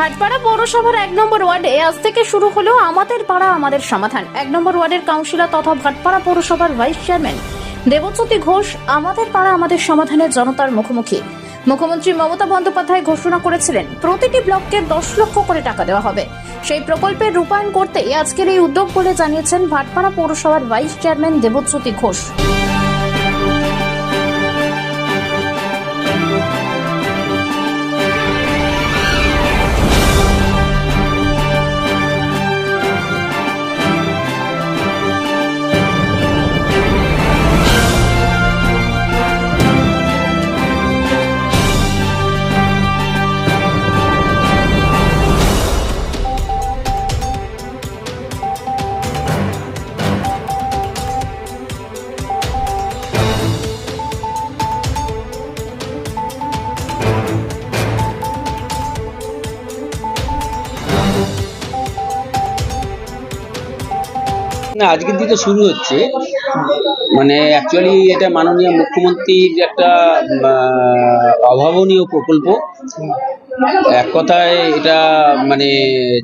ভাটপাড়া পৌরসভার এক নম্বর ওয়ার্ডে আজ থেকে শুরু হলো আমাদের পাড়া, আমাদের সমাধান। এক নম্বর ওয়ার্ডের কাউন্সিলর তথা ভাটপাড়া পৌরসভার ভাইস চেয়ারম্যান দেবজ্যোতি ঘোষ আমাদের পাড়া, আমাদের সমাধানের জনতার মুখোমুখি। মুখ্যমন্ত্রী মমতা বন্দ্যোপাধ্যায় ঘোষণা করেছিলেন, প্রতিটি ব্লককে দশ লক্ষ করে টাকা দেওয়া হবে। সেই প্রকল্পের রূপায়ণ করতে আজকের এই উদ্যোগ বলে জানিয়েছেন ভাটপাড়া পৌরসভার ভাইস চেয়ারম্যান দেবজ্যোতি ঘোষ। না আজকের দিকে শুরু হচ্ছে। মানে অ্যাকচুয়ালি এটা মাননীয় মুখ্যমন্ত্রীর একটা অভাবনীয় প্রকল্প। এক কথায় এটা মানে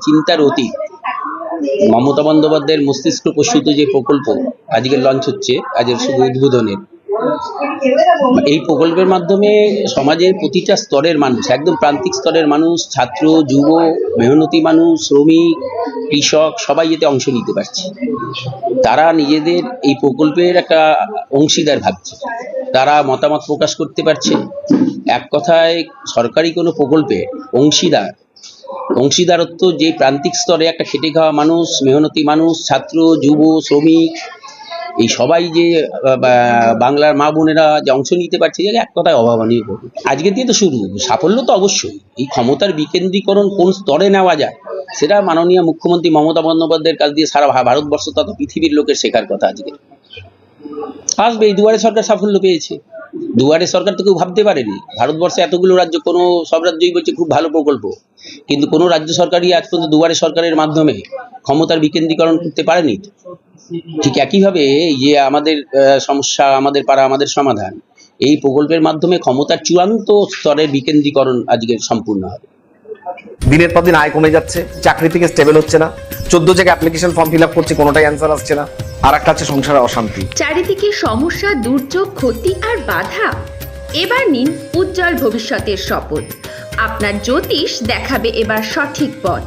চিন্তার অতীত। মমতা বন্দ্যোপাধ্যায়ের মস্তিষ্ক প্রসূত যে প্রকল্প, আজকে লঞ্চ হচ্ছে আজের শুভ উদ্বোধনের। এই প্রকল্পের মাধ্যমে সমাজের প্রতিটা স্তরের মানুষ, একদম প্রান্তিক স্তরের মানুষ, ছাত্র, যুব, মেহনতি মানুষ, শ্রমিক, কৃষক, সবাই এতে অংশ নিতে পারছে। তারা নিজেদের এই প্রকল্পের একটা অংশীদার ভাবছে। তারা মতামত প্রকাশ করতে পারছে। এক কথায়, সরকারি কোনো প্রকল্পে অংশীদার, অংশীদারত্ব যে প্রান্তিক স্তরে একটা খেটে খাওয়া মানুষ, মেহনতি মানুষ, ছাত্র, যুব, শ্রমিক এই সবাই যে বাংলার মা বোনেরা যে অংশ নিতে পারছে যে এক কথায় অভাবনীয় প্রকল্প। আজকে দিয়ে তো শুরু সাফল্য তো অবশ্যই। এই ক্ষমতার বিকেন্দ্রীকরণ কোন স্তরে নেওয়া যায়, সেটা মাননীয় মুখ্যমন্ত্রী মমতা বন্দ্যোপাধ্যায়ের কাছ দিয়ে সারা ভারতবর্ষ তথা পৃথিবীর লোকের শেখার কথা আজকে। আসবে, এই দুয়ারে সরকার সাফল্য পেয়েছে। দুয়ারে সরকার তো কেউ ভাবতে পারেনি। ভারতবর্ষে এতগুলো রাজ্য, কোনো সব রাজ্যই বলছে খুব ভালো প্রকল্প। কিন্তু কোনো রাজ্য সরকারই আজ পর্যন্ত দুয়ারে সরকারের মাধ্যমে ক্ষমতার বিকেন্দ্রীকরণ করতে পারেনি। ঠিক একইভাবে যে আমাদের সমস্যা আমাদের পাড়া আমাদের সমাধান এই প্রকল্পের মাধ্যমে ক্ষমতার চূড়ান্ত স্তরের বিকেন্দ্রীকরণ আজকে সম্পূর্ণ হবে। দিনের পর দিন আয় কমে যাচ্ছে চাকরি থেকে স্টেবল হচ্ছে না চোদ্দ জায়গায় অ্যাপ্লিকেশন ফর্ম ফিল আপ করছে কোনোটাই অ্যান্সার আসছে না আর একটা আছে সংসারে অশান্তি। চারিদিকে সমস্যা দুর্যোগ ক্ষতি আর বাধা। এবার নিন উজ্জ্বল ভবিষ্যতের শপথ। আপনার জ্যোতিষ দেখাবে এবার সঠিক পথ।